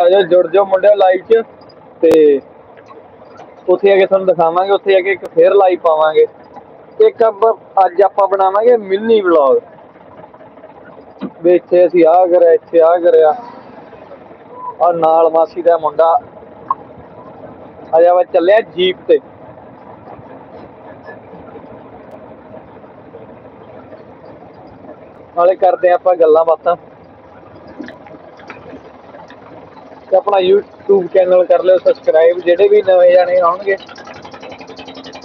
ਆਜੋ ਜੁੜ ਜਾਓ ਮੁੰਡਿਓ ਲਾਈਵ 'ਚ ਤੇ ਉੱਥੇ ਆ ਕੇ ਤੁਹਾਨੂੰ ਦਿਖਾਵਾਂਗੇ, ਉੱਥੇ ਆ ਕੇ ਇੱਕ ਫੇਰ ਲਾਈਵ ਪਾਵਾਂਗੇ। ਇੱਕ ਅੱਜ ਆਪਾਂ ਬਣਾਵਾਂਗੇ ਮਿੰਨੀ ਵਲੌਗ ਵੀ ਇੱਥੇ ਅਸੀਂ ਆ ਕਰਿਆ, ਇੱਥੇ ਆ ਕਰਿਆ। ਆ ਨਾਲ ਮਾਸੀ ਦਾ ਮੁੰਡਾ। ਅਜਾ ਵਾ ਚੱਲਿਆ ਜੀਪ ਤੇ। ਨਾਲੇ ਕਰਦੇ ਹਾਂ ਆਪਾਂ ਗੱਲਾਂ ਬਾਤਾਂ। ਤੇ ਆਪਣਾ YouTube ਚੈਨਲ ਕਰ ਲਿਓ ਸਬਸਕ੍ਰਾਈਬ ਜਿਹੜੇ ਵੀ ਨਵੇਂ ਜਾਣੇ ਆਉਣਗੇ।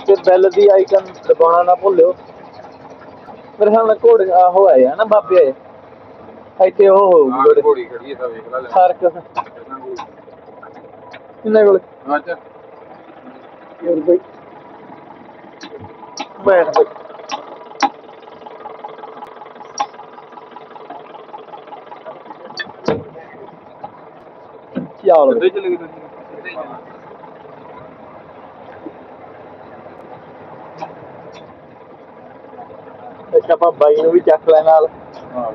ਤੇ ਬੈਲ ਦੀ ਆਈਕਨ ਦਬਾਉਣਾ ਨਾ ਭੁੱਲਿਓ। ਮੇਰੇ ਸਾਹਮਣੇ ਘੋੜ ਆਹੋ ਆਏ ਆ ਨਾ ਬਾਬੇ ਆਏ। ਇੱਥੇ ਉਹ ਹੋਊਗੀ ਆਹ ਘੋੜੇ। ਖੜੀ ਹੈ ਤਾਂ ਵੇਖ ਲੈ ਸਰਕਸ ਕਿੰਨੇ ਕੋਲ? ਅੱਛਾ ਹੋਰ ਬਈ। ਬੈਠ ਬਈ। ਕਿੱਥੇ ਬਈ। ਚਲੇ ਗਏ ਤੁਸੀਂ? ਆਪਾਂ ਬਾਈ ਨੂੰ ਵੀ ਚੱਕ ਲੈ ਨਾਲ। ਹਾਂ।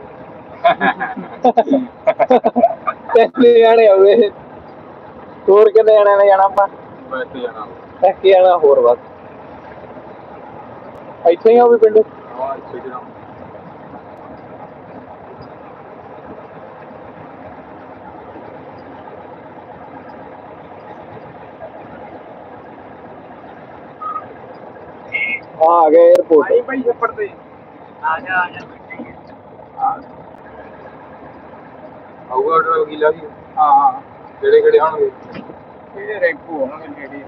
ਕਿੰਨੇ ਜਾਣੇ ਹੋਵੇ ਹੋਰ ਕਿੰਨੇ ਜਾਣੇ ਨੇ ਜਾਣਾ ਆਪਾਂ? ਮੈਂ ਜਾਣਾ। ਹੀ ਜਾਣਾ ਹੋਰ ਬਸ। ਇੱਥੇ ਹੀ ਆ ਵੀ ਪਿੰਡ? ਹਾਂ ਇੱਥੇ ਜਾਣਾ ਆ ਆ ਗਏ 에어ਪੋਰਟ ਭਾਈ ਛੱਪੜ ਤੇ। ਆ ਜਾ ਆ ਜਾ। ਆਊਗਾ ਆਰਡਰ ਵਕੀਲਾ ਵੀ ਹਾਂ ਹਾਂ। ਕਿਹੜੇ ਕਿਹੜੇ ਹੋਣਗੇ ਇਹ ਰੈਂਪੂ ਹੋਣਗੇ ਜਿਹੜੀ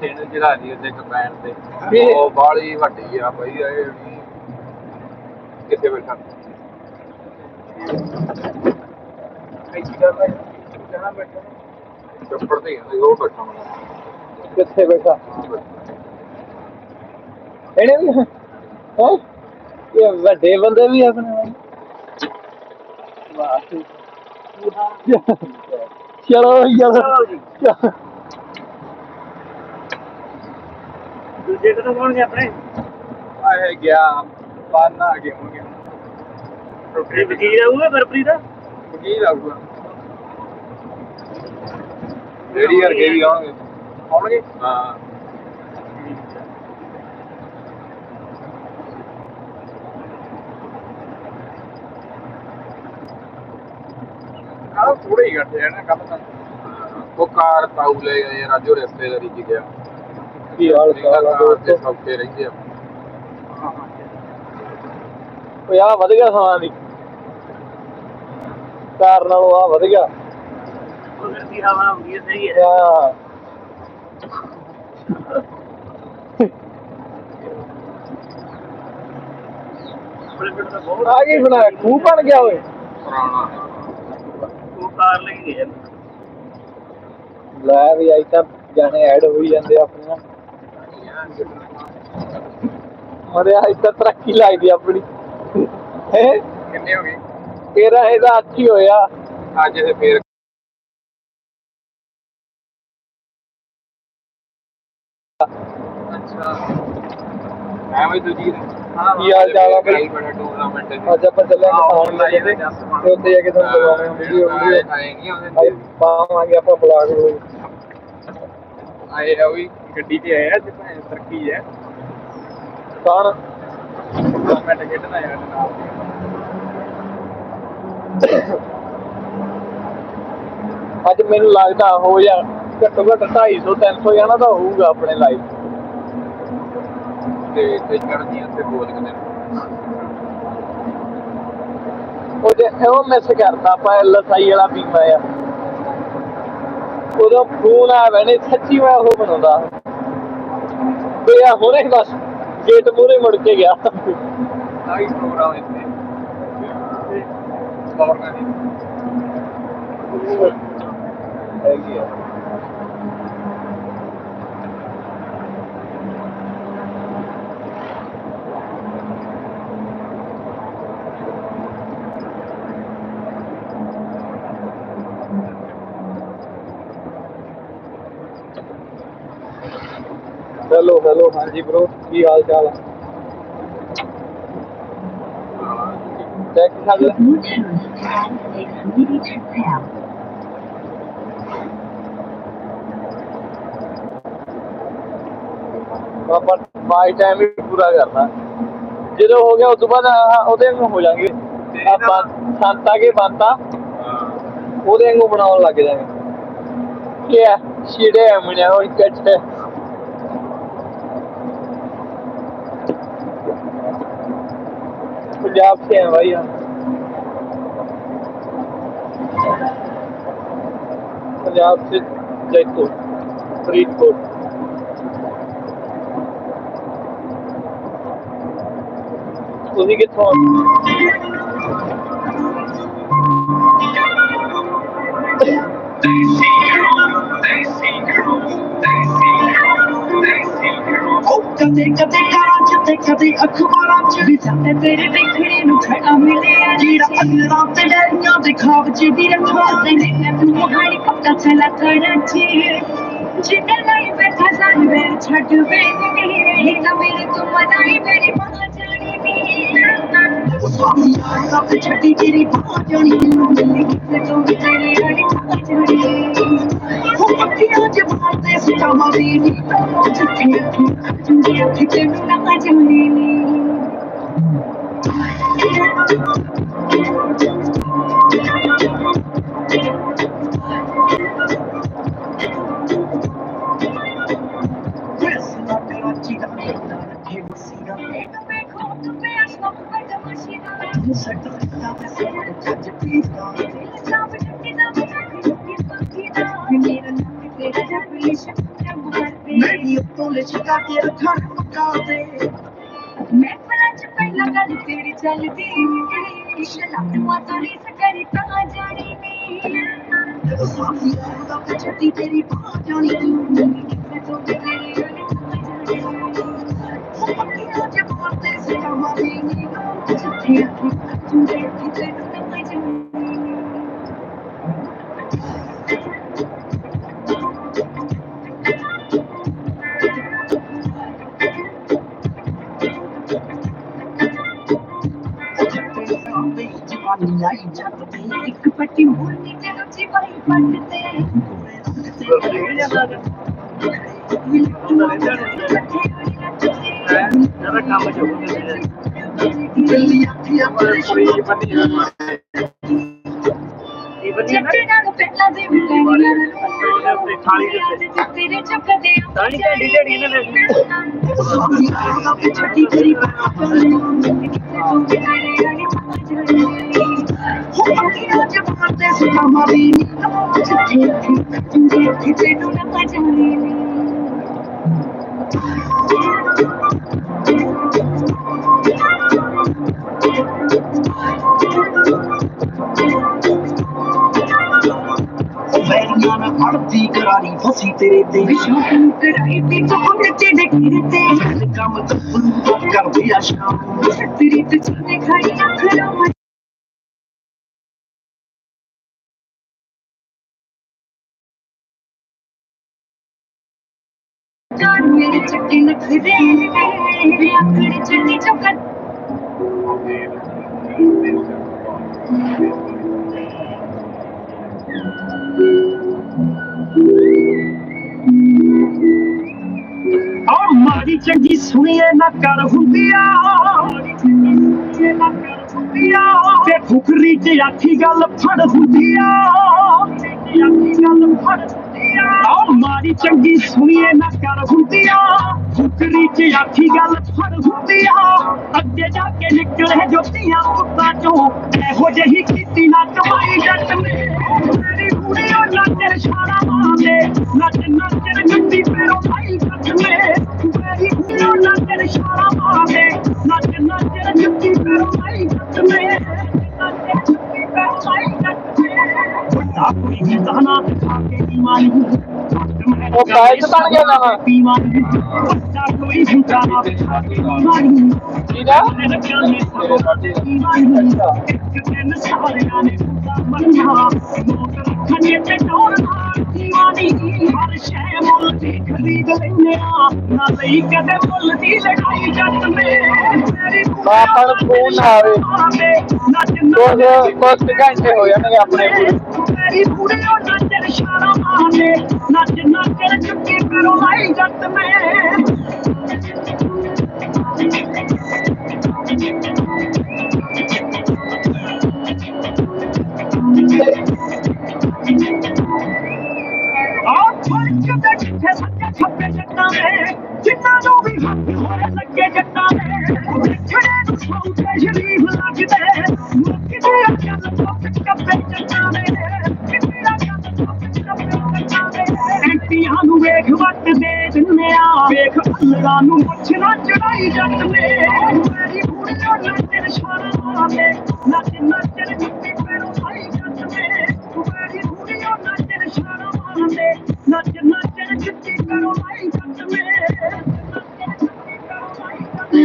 ਤਿੰਨ ਜਿਹੜਾ ਦੀ ਉਹਦੇ ਕੰਬਾਈਨ ਤੇ। ਉਹ ਬਾਲੀ ਵੱਡੀ ਆ ਬਈ ਇਹ ਕਿੱਥੇ ਬੈਠਾ? ਇੱਥੇ ਕਰਦਾ ਜਾਣਾ ਬੈਠਾ। ਛੱਪੜ ਤੇ ਹੀ ਆ, ਉਹ ਬੈਠਾ ਹੋਣਾ। ਕਿੱਥੇ ਬੈਠਾ। ਇਹਨੇ ਵੀ ਹੈ? ਇਹ ਵੱਡੇ ਬੰਦੇ ਵੀ ਆਪਣੇ ਨਾਲ ਵਾਹ ਚਲੋ ਯਾਰ ਦੂਜੇ ਕਿੱਥੋਂ ਹੋਣਗੇ ਆਪਣੇ? ਆਏ ਗਿਆ ਬਾਨਾ ਆ ਗਏ ਹੋਣਗੇ ਵਕੀਲ ਆਊਗਾ ਗੁਰਪ੍ਰੀਤ ਦਾ? ਵਕੀਲ ਆਊਗਾ। ਰੇੜੀ ਵਰਗੇ ਵੀ ਆਉਣਗੇ। ਆਉਣਗੇ? ਹਾਂ। ਆਹ ਥੋੜੇ ਹੀ ਘੱਟ ਜਾਣਾ ਕੰਮ ਤਾਂ। ਉਹ ਕਾਰ ਤਾਊ ਲੈ ਗਏ ਰਾਜੋ ਰਿਸ਼ਤੇਦਾਰੀ ਚ ਗਿਆ। ਕੀ ਹਾਲ ਚਾਲ ਆ ਕਾਰ ਤੇ ਦੋਸਤੋ ਸੌਕੇ ਰਹਿੰਦੇ ਆ। ਓਏ ਆ ਵਧ ਗਿਆ ਸਮਾਂ ਦੀ ਕਾਰ ਨਾਲੋਂ ਆ ਵਧ ਗਿਆ। ਉਧਰ ਦੀ ਹਵਾ ਹੁੰਦੀ ਹੈ ਸਹੀ ਹੈ। ਆ ਆਪਣੇ ਪਿੰਡ ਦਾ ਬਹੁਤ ਆ ਕੀ ਬਣਾਇਆ ਖੂਹ ਬਣ ਗਿਆ ਓਏ। ਪੁਰਾਣਾ। ਉਹ ਕਾਰ ਲਈ ਗਏ ਲੈ ਵੀ ਆਈ ਤਾਂ ਜਾਣੇ ਐਡ ਹੋਈ ਜਾਂਦੇ ਆ ਆਪਣੀਆਂ ਮਰੇ ਆਈ ਤਾਂ ਤਰੱਕੀ ਲੱਗਦੀ ਆਪਣੀ। ਹੈ? ਕਿੰਨੇ ਹੋ ਗਏ? ਤੇਰਾ ਇਹਦਾ ਅੱਛੀ ਹੋਇਆ। ਅੱਜ ਇਹ ਫੇਰ ਅੱਛਾ। ਮੈਂ ਵੀ ਦੂਜੀ ਹਾਂ ਕੀ ਹਾਲ ਚਾਲ ਆ ਬਈ? ਕਈ ਬੜਾ ਟੂਰਨਾਮੈਂਟ ਅੱਜ ਆਪਾਂ ਚੱਲੇ ਆਹ, ਕਿਸਾਨ online ਮੇਲੇ ਤੇ ਜੱਸ ਬਣ। ਤੇ ਉੱਥੇ ਜਾ ਕੇ ਤੁਹਾਨੂੰ ਦਿਖਾਉਣੇ ਆ ਵੀਡੀਓ ਵੀਡੀਓ ਆਏਗੀ ਉਹਦੇ ਆਈ ਪਾਵਾਂਗੇ ਆਪਾਂ ਬਲਾਗ ਹੋਈ ਆਏ ਆ ਵੀ ਗੱਡੀ ਤੇ ਆਇਆ ਅੱਜ ਭਾਵੇਂ ਤਰੱਕੀ ਹੈ। ਕੌਣ? ਟੂਰਨਾਮੈਂਟ ਖੇਡਣਾ ਯਾਰ ਨਾਲ। ਅੱਜ ਮੈਨੂੰ ਲੱਗਦਾ ਹੋ ਜਾ ਘੱਟੋ ਘੱਟ 250 300 ਜਾਣਾ ਤਾਂ ਹੋਊਗਾ ਆਪਣੇ ਲਾਈਵ ਤੇ ਤੇ ਚੜ੍ਹਦੀਆਂ ਤੇ ਬੋਲ ਕੇ ਨੇ। ਉਹ ਜੇ ਉਹ ਮਿਸ ਕਰਤਾ ਆਪਾਂ ਲਸਾਈ ਵਾਲਾ ਬੀਮਾ ਆ। ਉਦੋਂ ਫੋਨ ਆ ਵੈਨੇ ਸੱਚੀ ਮੈਂ ਉਹ ਬਣਾਉਂਦਾ। ਤੇ ਆ ਹੁਣੇ ਬਸ ਗੇਟ ਮੂਰੇ ਮੁੜ ਕੇ ਗਿਆ। ਆਈ ਪ੍ਰੋਗਰਾਮ ਇੱਥੇ। ਸਪੋਰਟ ਦੀ ਹੈਗੀ ਆ। ਹੈਲੋ ਹੈਲੋ ਹਾਂਜੀ ਬ్రో ਕੀ ਹਾਲ ਚਾਲ ਆ? ਚੈੱਕ ਕਰ ਲੈ। ਆਪਾਂ ਬਾਈ ਟਾਈਮ ਹੀ ਪੂਰਾ ਕਰਨਾ। ਜਦੋਂ ਹੋ ਗਿਆ ਉਸ ਤੋਂ ਬਾਅਦ ਉਹਦੇ ਵਾਂਗੂ ਹੋ ਜਾਣਗੇ। ਆਪਾਂ ਸੰਤਾ ਕੇ ਬੰਤਾ, ਉਹਦੇ ਵਾਂਗੂ ਬਣਾਉਣ ਲੱਗ ਜਾਵਾਂਗੇ। ਕੀ ਹੈ ਛਿੜੇ ਮਨੇ ਉਹ ਕੱਟ पंजाब से हैं भाई हम पंजाब से जयपुर फरीदकोट ਤੁਸੀਂ ਕਿੱਥੋਂ ਆਏ? ਕਦੇ ਕਦੇ ਕਰਾਂ ਚ ਕਦੇ ਅਖਬਾਰਾਂ ਚ ਵੀ ਜਾਂਦੇ ਤੇਰੇ ਦੇਖਣੇ ਨੂੰ ਖੜਾ ਮਿਲਿਆ ਜਿਹੜਾ ਅੰਗਰਾਂ ਤੇ ਡਰੀਆਂ ਦੇ ਖਾਬ ਚ ਵੀ ਰੱਖਾ ਤੇ ਨੇ ਤੂੰ ਮਹਾਰੀ ਪੱਕਾ ਚਲਾ ਤਰਾਂ ਚ ਜਿੰਨੇ ਲਈ ਬੈਠਾ ਸਾਰੀ ਵੇਰ ਛੱਡ ਵੇ ਇਹ ਤਾਂ ਮੇਰੇ ਤੋਂ ਮਨਾਈ ਮੇਰੀ ਮਾਂ ਜਾਣੀ ਨੀ ਰੱਬ ਛੱਡੀ ਤੇਰੀ ਬਾਹ ਜਾਣੀ ਮਿਲੀ ਕਿਤੇ ਤੋਂ ਵੀ ਤੇਰੇ ਆੜੀ ਥਾਂ ਜਾਣੀ ਉਹ ਪੱਕੀਆਂ ਚ ਮਾਰਦੇ ਸਟਾਵਾਂ ਵੀ ਨੀ ਜਿੱਥੇ ਜਿੰਦੇ ਅੱਖੀ ਤੈਨੂੰ ਨਾ ਜਾਣੀ ਨੀ ਮੇਰੀ ਉੱਤੋਂ ਲਿਸ਼ਕਾ ਕੇ ਰੱਖਾਂ ਪਕਾ ਦੇ। ਮੈਂ ਪਰਾਂ ਚ ਪਹਿਲਾਂ ਗੱਲ ਤੇਰੀ ਚੱਲਦੀ ਨੀ ਸ਼ਲਾਟੂਆਂ ਤੋਂ ਨੀ ਸਕਰੀ ਤਾਂ ਜਾਣੀ ਨੀ ਸਾਥੀ ਦਾ ਪਿੱਛੇ ਤੇਰੀ ਬਾਹ ਜਾਣੀ ਨੀ ਕਿਤੇ ਤੋਂ ਵੀ ਤੇਰੀ ਅਲੀ ਤਾਂ ਜਾਣੀ ਉਹ ਪੱਕੀਆਂ ਚ ਮਾਰਦੇ ਸਿਆਵਾਂ ਵੀ ਨੀ ਜਿੱਥੇ ਅੱਖੀ ਇੱਕ ਪੱਟੀ ਮੋਰਨੀ ਤੇ ਦੂਜੀ ਬਾਈ ਪੱਟ ਤੇ ਜ਼ਿਆਦਾ ਕੰਮ ਚ ਦਿੱਲੀ ਅੱਖੀਆਂ ਪਰ ਕੁੜੀ ਦੀ ਬੰਦੀ ਇਹ ਵਧੀਆ ਨਾ? ਜੱਟੇ ਨਾਲ ਪਹਿਲਾਂ ਦੇ ਵੀ ਲੈਣੀਆਂ ਤੇ ਥਾਲੀ ਦੇ ਉੱਤੇ। ਤੇਰੇ ਚੱਕਦੇ ਤਾਂ ਹੀ ਢੇਡੀ ਢੇਡੀ ਇਹਨੇ ਵੇਖੀ। ਛੱਡੀ ਤੇਰੀ ਬਾਤ ਤੂੰ ਬਿਨਾਰੇ ਆਣੀ ਜਾਣੀ ਹੋ ਅੱਖੀਆਂ ਚ ਮਾਰਦੇ ਸਕਾਮਾ ਵੀ ਨੀ ਜਿੱਥੇ ਤੂੰ ਦੇਖੀ ਤੈਨੂੰ ਨਾ ਜਾਣੀ ਨੀ ਵੈਰੀਆਂ ਨਾਲ ਫੜਦੀ ਕਰਾਰੀ ਫਸੀ ਤੇਰੇ ਤੇ ਵਿਸ਼ਵਾਸ ਕਰਾਈ ਤੇ ਚੋਟ ਤੇ ਡਿੱਗੀ ਤੇ ਕੰਮ ਤੂੰ ਕਰਦੀ ਆ ਸ਼ਾਮ ਤੇਰੀ ਤੇ ਮਾੜੀ ਚੰਗੀ ਸੁਣੀਏ ਨਾ ਕਰ ਹੁੰਦੀਆਂ। ਤੇ ਫੁਕਰੀ ਚ ਆਖੀ ਗੱਲ ਫੜ ਹੁੰਦੀਆਂ। ਆਖੀ ਗੱਲ ਫੜ ਹੁੰਦੀਆਂ ਆ ਚੰਗੀ ਸੁਣੀਏ ਨਾ ਕਰ ਹੁੰਦੀਆਂ। ਫੁਕਰੀ ਚ ਆਖੀ ਗੱਲ ਫੜ ਹੁੰਦੀਆਂ। ਅੱਗੇ ਜਾ ਕੇ ਨਿਕਲੇ ਜੋਤੀਆਂ ਪੁੱਤਾਂ ਚੋਂ। ਇਹੋ ਜਿਹੀ ਕੀਤੀ ਨਾ ਕਮਾਈ ਜੱਟ ਨੇ। ਮੇਰੀ ਕੁੜੀਓ ਨੱਚਰ ਛਾੜਾ ਮਾਰਦੇ। ਨੱਚ ਨੱਚਰ ਜੱਟੀ ਪੈਰੋਂ ਭਾਈ ਜੱਟ ਮੇਰੀ ਕੁੜੀਓ ਨੱਚਰ ਛਾੜਾ ਮਾਰਦੇ। ਨੱਚ ਨੱਚਰ ਜੱਟੀ ਪੈਰੋਂ ਭਾਈ ਜੱਟ ਮੰਨਾ ਲੋਕ ਰੱਖਣੇ ਤੇ ਡੋਰ ਦੀਵਾਨੀ ਹਰ ਫੋਨ ਆਵੇ। ਕੁਝ ਕੁਝ ਘੰਟੇ ਹੋ ਜਾਣਗੇ ਆਪਣੇ ਪੂਰੇ ਮੇਰੀ ਪੂਰੇ ਉਹ ਨੱਚਣ ਇਸ਼ਾਰਾ ਨੱਚ ਨੱਚ ਚੁੱਕੀ ਕਰੋ ਲਾਈ ਜੱਟ ਮੇ। ਆਹ ਵੇਖ ਵੱਟ ਦੇ ਦਿੰਨੇ ਆ ਵੇਖ ਅੱਲਰਾਂ ਨੂੰ ਮੁੱਛ ਨਾ ਚੜਾਈ ਜੱਟ ਨੇ ਮੇਰੀ ਪੂਰੀ ਉਹ ਨੱਚਣ ਸ਼ਾਨਾ ਮਾਰਦੇ ਨੱਚ ਨੱਚ ਜੁੱਤੀ ਪੈਰੋਂ ਸਾਈ ਜੱਟ ਨੇ ਮੇਰੀ ਪੂਰੀ ਉਹ ਨੱਚਣ ਸ਼ਾਨਾ ਮਾਰਦੇ ਨੱਚ ਨੱਚ ਜੁੱਤੀ ਪੈਰੋਂ ਸਾਈ ਜੱਟ ਨੇ ਨੱਚ ਜੁੱਤੀ ਪੈਰੋਂ ਸਾਈ ਜੱਟ ਨੇ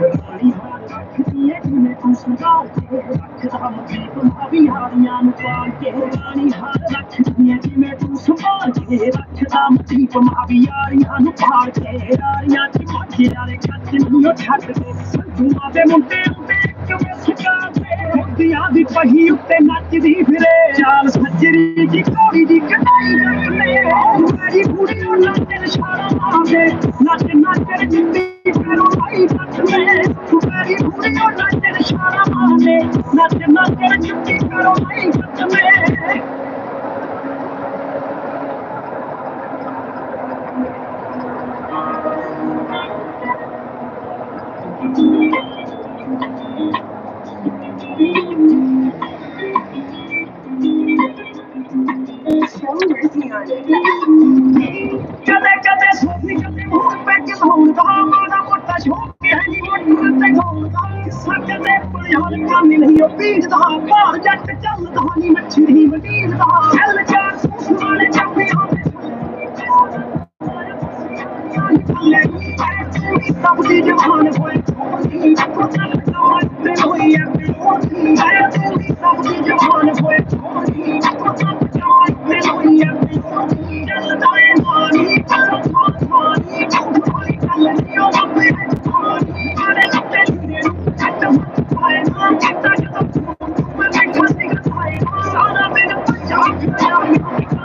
ਰਾਣੀ ਹਾਰ ਰੱਖਦੀ ਏ ਜਿਵੇਂ ਤੂੰ ਸੰਭਾਲ ਕੇ ਹਾਰੀਆਂ ਨੂੰ ਪਾਲ ਕੇ ਰਾਣੀ ਹਾਰ ਰੱਖਦੀ ਜਿਵੇਂ ਤੂੰ ਸੰਭਾਲ ਕੇ ਰੱਖਦਾ ਮੱਥੇ ਪੰਜਾਬੀ ਹਾਰੀਆਂ ਨੂੰ ਪਾਲ ਕੇ ਯਾਰੀਆਂ ਚ ਮਾਝੇ ਵਾਲੇ ਕੱਚ ਨਹੀਂ ਉਹ ਛੱਡਦੇ ਸੰਤੂਆਂ ਦੇ ਮੁੰਡੇ ਉੱਤੇ ਕਿਵੇਂ ਸਿਕਾਉਂਦੇ ਮੁੰਡਿਆਂ ਦੀ ਪਹੀ ਉੱਤੇ ਨੱਚਦੀ ਫਿਰੇ ਚਾਲ ਸੱਜਰੀ ਦੀ ਕੋੜੀ ਦੀ ਕਟਾਈ ਰੱਖਦੇ ਮੇਰੀ ਕੁੜੀ ਨੂੰ ਨੱਚਣ ਛਾੜਾ ਮਾਰਦੇ ਨੱਚ ਨੱਚ ਜਿੰਦੀ ਮਾਰਦੇ ਨੱਚ ਨੱਚ ਜਿੰਦੀ ਕਰੋ ਭਾਈ ਸੱਚ ਮੇ ਕਦੇ ਛੋਟੀ ਚੱਲ ਜਾਵਾਂ ਤੇ ਹੋਈ ਐ ਸਭ ਦੀ ਜਵਾਨ